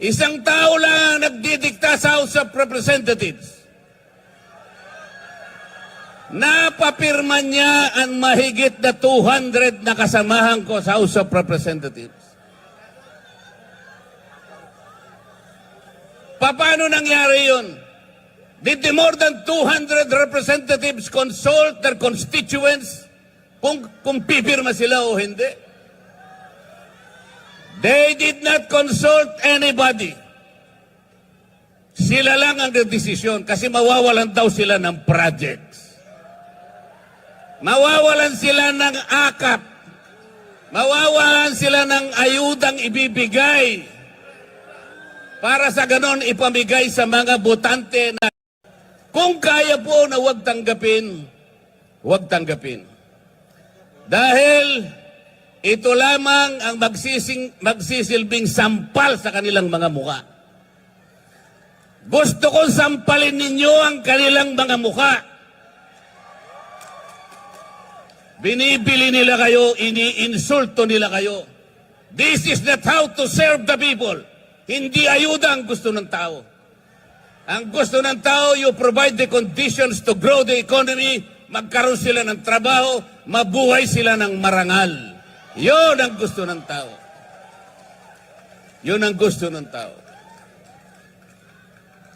Isang tao lang ang nagdidikta sa House of Representatives. Napapirma niya ang mahigit na 200 na kasamahan ko sa House of Representatives. Paano nangyari yun? Did the more than 200 representatives consult their constituents kung, kung pipirma sila o hindi? They did not consult anybody. Sila lang ang desisyon kasi mawawalan daw sila ng projects. Mawawalan sila ng akap. Mawawalan sila ng ayudang ibibigay para sa ganon ipamigay sa mga botante na kung kaya po na huwag tanggapin, huwag tanggapin. Dahil ito lamang ang magsising, magsisilbing sampal sa kanilang mga muka. Gusto kong sampalin ninyo ang kanilang mga muka. Binibili nila kayo, iniinsulto nila kayo. This is not how to serve the people. Hindi ayuda ang gusto ng tao. Ang gusto ng tao, you provide the conditions to grow the economy, magkaroon sila ng trabaho, mabuhay sila ng marangal. Yun ang gusto ng tao. Yun ang gusto ng tao.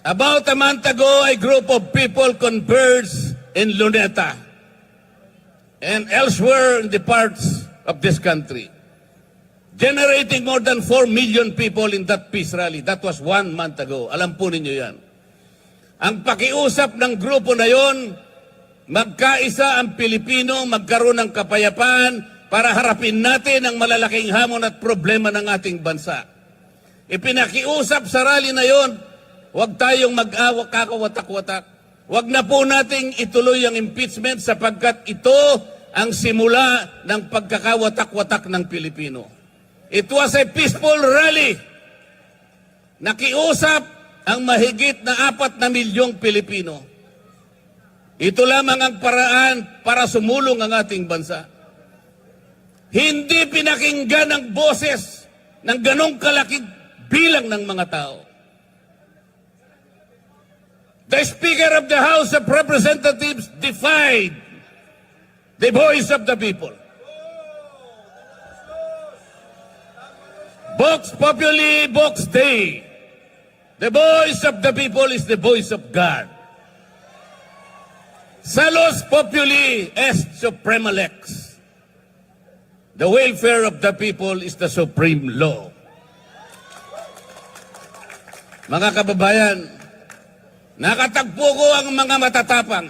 About a month ago, a group of people converged in Luneta and elsewhere in the parts of this country, generating more than 4 million people in that peace rally. That was one month ago. Alam po ninyo yan. Ang pakiusap ng grupo na yon, magkaisa ang Pilipino, magkaroon ng kapayapaan para harapin natin ang malalaking hamon at problema ng ating bansa. Ipinakiusap sa rally na yon, huwag tayong mag-awak kakawatak-watak. Huwag na po nating ituloy ang impeachment sapagkat ito ang simula ng pagkakawatak-watak ng Pilipino. It was a peaceful rally. Nakiusap ang mahigit na apat na milyong Pilipino. Ito lamang ang paraan para sumulong ang ating bansa. Hindi pinakinggan ang boses ng ganong kalaking bilang ng mga tao. The Speaker of the House of Representatives defied the voice of the people. Vox Populi, Vox Dei. The voice of the people is the voice of God. Salus Populi est Suprema Lex. The welfare of the people is the supreme law. Mga kababayan, nakatagpo ko ang mga matatapang.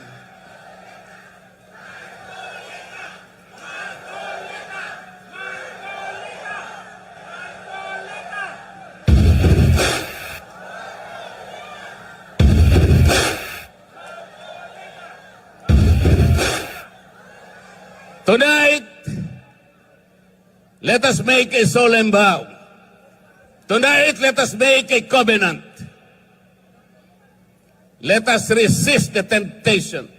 Tonight, let us make a solemn vow. Tonight, let us make a covenant. Let us resist the temptation.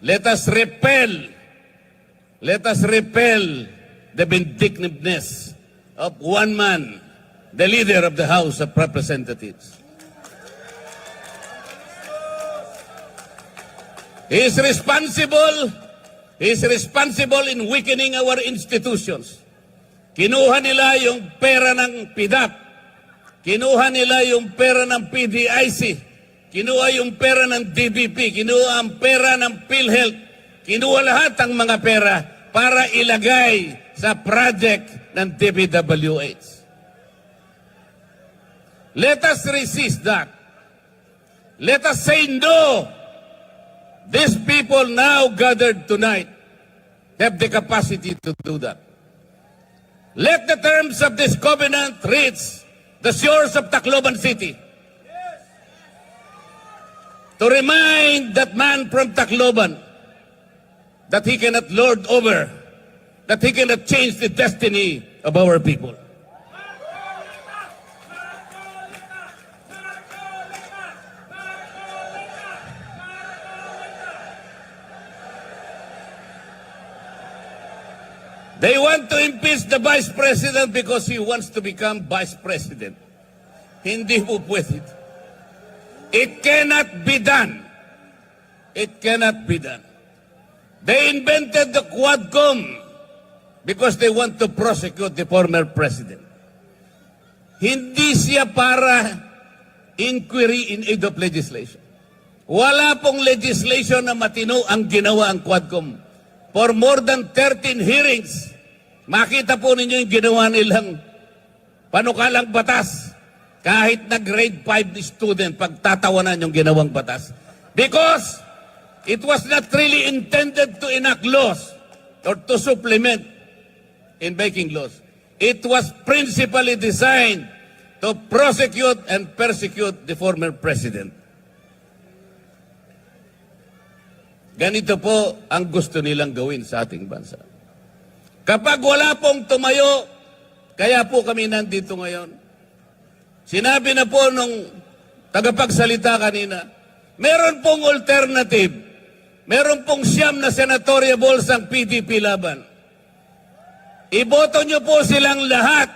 Let us repel. Let us repel the vindictiveness of one man, the leader of the House of Representatives. He is responsible. He is responsible in weakening our institutions. Kinuha nila yung pera ng PIDAP. Kinuha nila yung pera ng PDIC. Kinuha yung pera ng DBP. Kinuha ang pera ng PhilHealth. Kinuha lahat ang mga pera para ilagay sa project ng DPWH. Let us resist that. Let us say no. These people now gathered tonight have the capacity to do that. Let the terms of this covenant reach the shores of Tacloban City. To remind that man from Tacloban that he cannot lord over, that he cannot change the destiny of our people. They want to impeach the vice president because he wants to become vice president. Hindi po pwede. It cannot be done. It cannot be done. They invented the Quadcom because they want to prosecute the former president. Hindi siya para inquiry in aid of legislation. Wala pong legislation na matino ang ginawa ang Quadcom. For more than 13 hearings, makita po ninyo yung ginawa nilang panukalang batas. Kahit na grade 5 student, pagtatawanan yung ginawang batas. Because it was not really intended to enact laws or to supplement in making laws. It was principally designed to prosecute and persecute the former president. Ganito po ang gusto nilang gawin sa ating bansa. Kapag wala pong tumayo, kaya po kami nandito ngayon. Sinabi na po nung tagapagsalita kanina, meron pong alternative. Meron pong siyam na senatoriables ang PDP laban. Iboto nyo po silang lahat.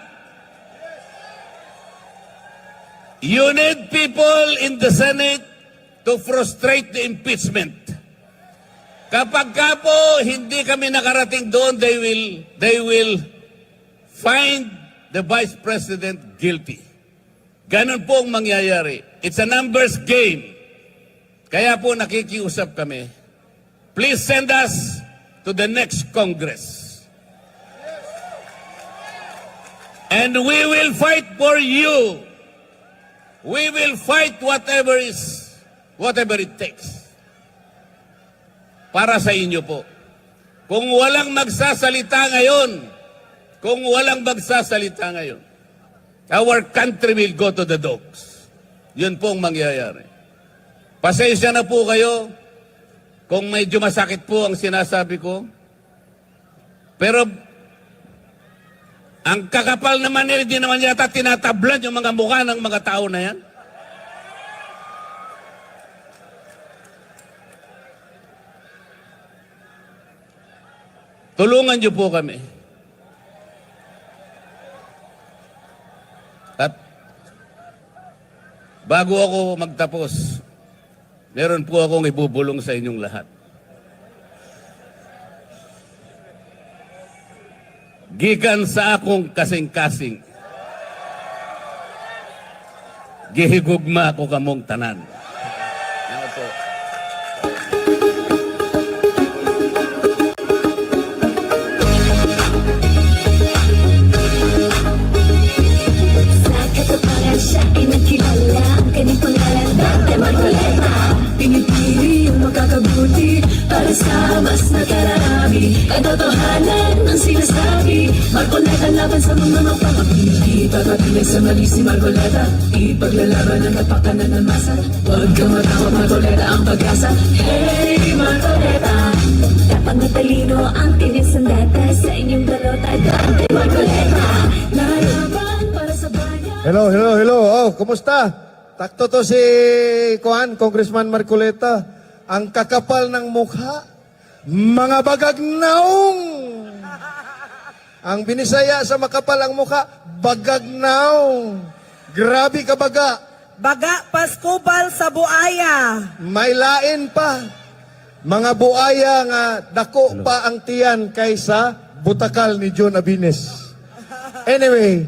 You need people in the Senate to frustrate the impeachment. Kapag ka po hindi kami nakarating doon, they will, they will find the Vice President guilty. Ganon po ang mangyayari. It's a numbers game. Kaya po nakikiusap kami. Please send us to the next Congress. And we will fight for you. We will fight whatever is, whatever it takes. Para sa inyo po. Kung walang magsasalita ngayon, kung walang magsasalita ngayon, our country will go to the dogs. Yun po ang mangyayari. Pasensya na po kayo kung medyo masakit po ang sinasabi ko. Pero ang kakapal naman nila, di naman yata tinatablan yung mga mukha ng mga tao na yan. Tulungan niyo po kami. At bago ako magtapos, meron po akong ibubulong sa inyong lahat. Gikan sa akong kasing-kasing. Gihigugma ko kamong tanan. Katotohanan ang sinasabi Marcoleta laban sa mga magpapapili Pagpapilig sa mali si Marcoleta Ipaglalaban ang kapakanan ng masa Huwag kang matakot Marcoleta ang pag-asa Hey Marcoleta Dapat matalino ang tinig sandata Sa inyong balota Dante Marcoleta Lalaban para sa bayan Hello, hello, hello. Oh, kumusta? Takto to si Kuan, Congressman Marcoleta. Ang kakapal ng mukha. Mga bagagnaong. Ang binisaya sa makapal ang mukha, bagagnaong. Grabe ka baga. Baga Paskubal sa Buaya. May lain pa. Mga buaya nga dako pa ang tiyan kaysa butakal ni John Abines. Anyway,